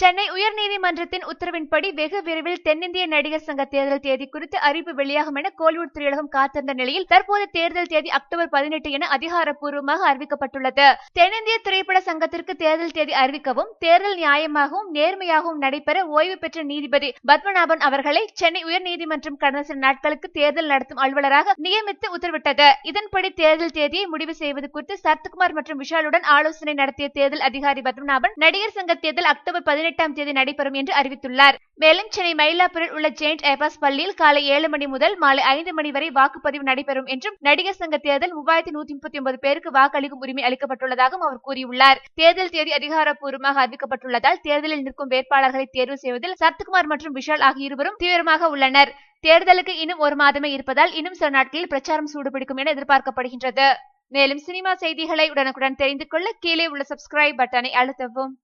சென்னை உயர்நீதிமன்றத்தின் உத்தரவின்படி வெகு விரைவில் தென்னிந்திய நடிகர் சங்க தேர்தல் தேதி குறித்து அறிவிப்பு வெளியாகும் என கோலிவுட் திரையுலகம் காத்திருந்த நிலையில் தற்போது தேர்தல் தேதி அக்டோபர் பதினெட்டு என அதிகாரப்பூர்வமாக அறிவிக்கப்பட்டுள்ளது. தென்னிந்திய திரைப்பட சங்கத்திற்கு தேர்தல் தேதி அறிவிக்கவும் தேர்தல் நியாயமாகவும் நேர்மையாகவும் நடைபெற ஓய்வு பெற்ற நீதிபதி பத்மநாபன் அவர்களை சென்னை உயர்நீதிமன்றம் கடந்த சில நாட்களுக்கு தேர்தல் நடத்தும் அலுவலராக நியமித்து உத்தரவிட்டது. இதன்படி தேர்தல் தேதியை முடிவு செய்வது குறித்து சரத்குமார் மற்றும் விஷாலுடன் ஆலோசனை நடத்திய தேர்தல் அதிகாரி பத்மநாபன் நடிகர் சங்க தேர்தல் அக்டோபர் பதினெட்டு பதினெட்டாம் தேதி நடைபெறும் என்று அறிவித்துள்ளார். மேலும் சென்னை மயிலாப்பூரில் உள்ள ஜெயிண்ட் ஏபாஸ் பள்ளியில் காலை ஏழு மணி முதல் மாலை ஐந்து மணி வரை வாக்குப்பதிவு நடைபெறும் என்றும் நடிகர் சங்க தேர்தல் மூவாயிரத்தி நூத்தி முப்பத்தி ஒன்பது பேருக்கு வாக்களிக்கும் உரிமை அளிக்கப்பட்டுள்ளதாகவும் அவர் கூறியுள்ளார். தேர்தல் தேதி அதிகாரப்பூர்வமாக அறிவிக்கப்பட்டுள்ளதால் தேர்தலில் நிற்கும் வேட்பாளர்களை தேர்வு செய்வதில் சரத்குமார் மற்றும் விஷால் ஆகிய இருவரும் தீவிரமாக உள்ளனர். தேர்தலுக்கு இன்னும் ஒரு மாதமே இருப்பதால் இன்னும் சில நாட்களில் பிரச்சாரம் சூடுபிடிக்கும் என எதிர்பார்க்கப்படுகின்றது. மேலும் சினிமா செய்திகளை உடனுக்குடன் தெரிந்து கொள்ள கீழே உள்ள சப்ஸ்கிரைப் பட்டனை அழுத்தவும்.